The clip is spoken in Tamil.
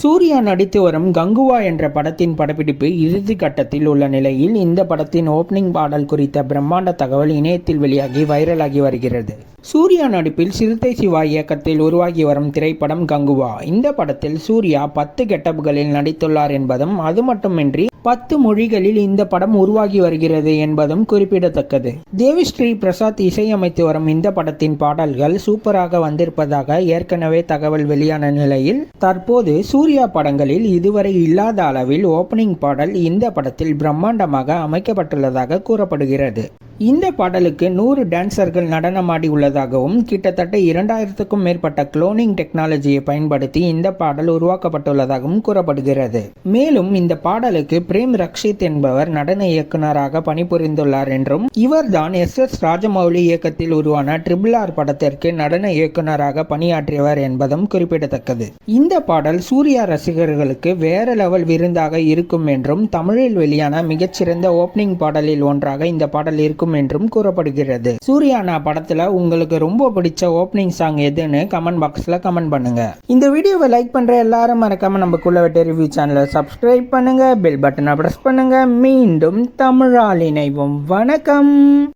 சூர்யா நடித்து வரும் கங்குவா என்ற படத்தின் படப்பிடிப்பு இறுதி கட்டத்தில் உள்ள நிலையில் இந்த படத்தின் ஓப்பனிங் பாடல் குறித்த பிரம்மாண்ட தகவல் இணையத்தில் வெளியாகி வைரலாகி வருகிறது. சூர்யா நடிப்பில் சிறுத்தை சிவா இயக்கத்தில் உருவாகி வரும் திரைப்படம் கங்குவா. இந்த படத்தில் சூர்யா பத்து கெட்டப்புகளில் நடித்துள்ளார் என்பதும் அது மட்டுமின்றி பத்து மொழிகளில் இந்த படம் உருவாகி வருகிறது என்பதும் குறிப்பிடத்தக்கது. தேவிஸ்ரீ பிரசாத் இசையமைத்து வரும் இந்த படத்தின் பாடல்கள் சூப்பராக வந்திருப்பதாக ஏற்கனவே தகவல் வெளியான நிலையில் தற்போது சூர்யா படங்களில் இதுவரை இல்லாத அளவில் ஓப்பனிங் பாடல் இந்த படத்தில் பிரம்மாண்டமாக அமைக்கப்பட்டுள்ளதாக கூறப்படுகிறது. இந்த பாடலுக்கு நூறு டான்சர்கள் நடனமாடி உள்ளதாகவும் கிட்டத்தட்ட இரண்டாயிரத்துக்கும் மேற்பட்ட குளோனிங் டெக்னாலஜியை பயன்படுத்தி இந்த பாடல் உருவாக்கப்பட்டுள்ளதாகவும் கூறப்படுகிறது. மேலும் இந்த பாடலுக்கு பிரேம் ரக்ஷித் என்பவர் நடன இயக்குனராக பணிபுரிந்துள்ளார் என்றும் இவர்தான் எஸ் எஸ் ராஜமௌலி இயக்கத்தில் உருவான ட்ரிபிள் ஆர் படத்திற்கு நடன இயக்குனராக பணியாற்றியவர் என்பதும் குறிப்பிடத்தக்கது. இந்த பாடல் சூர்யா ரசிகர்களுக்கு வேற லெவல் விருந்தாக இருக்கும் என்றும் தமிழில் வெளியான மிகச்சிறந்த ஓப்பனிங் பாடலில் ஒன்றாக இந்த பாடல் இருக்கும் என்றும் கூறப்படுகிறது. சூர்யானா படத்துல உங்களுக்கு ரொம்ப பிடிச்ச ஓப்பனிங் சாங் எதுன்னு கமெண்ட் பாக்ஸ்ல கமெண்ட் பண்ணுங்க. இந்த வீடியோவை லைக் பண்ற எல்லாரும் மறக்காம நம்ம குள்ளவெட்டி ரிவ்யூ சேனலை சப்ஸ்கிரைப் பண்ணுங்க பெல் பட்டனை பிரஸ் பண்ணுங்க. மீண்டும் தமிழால் இணைவோம். வணக்கம்.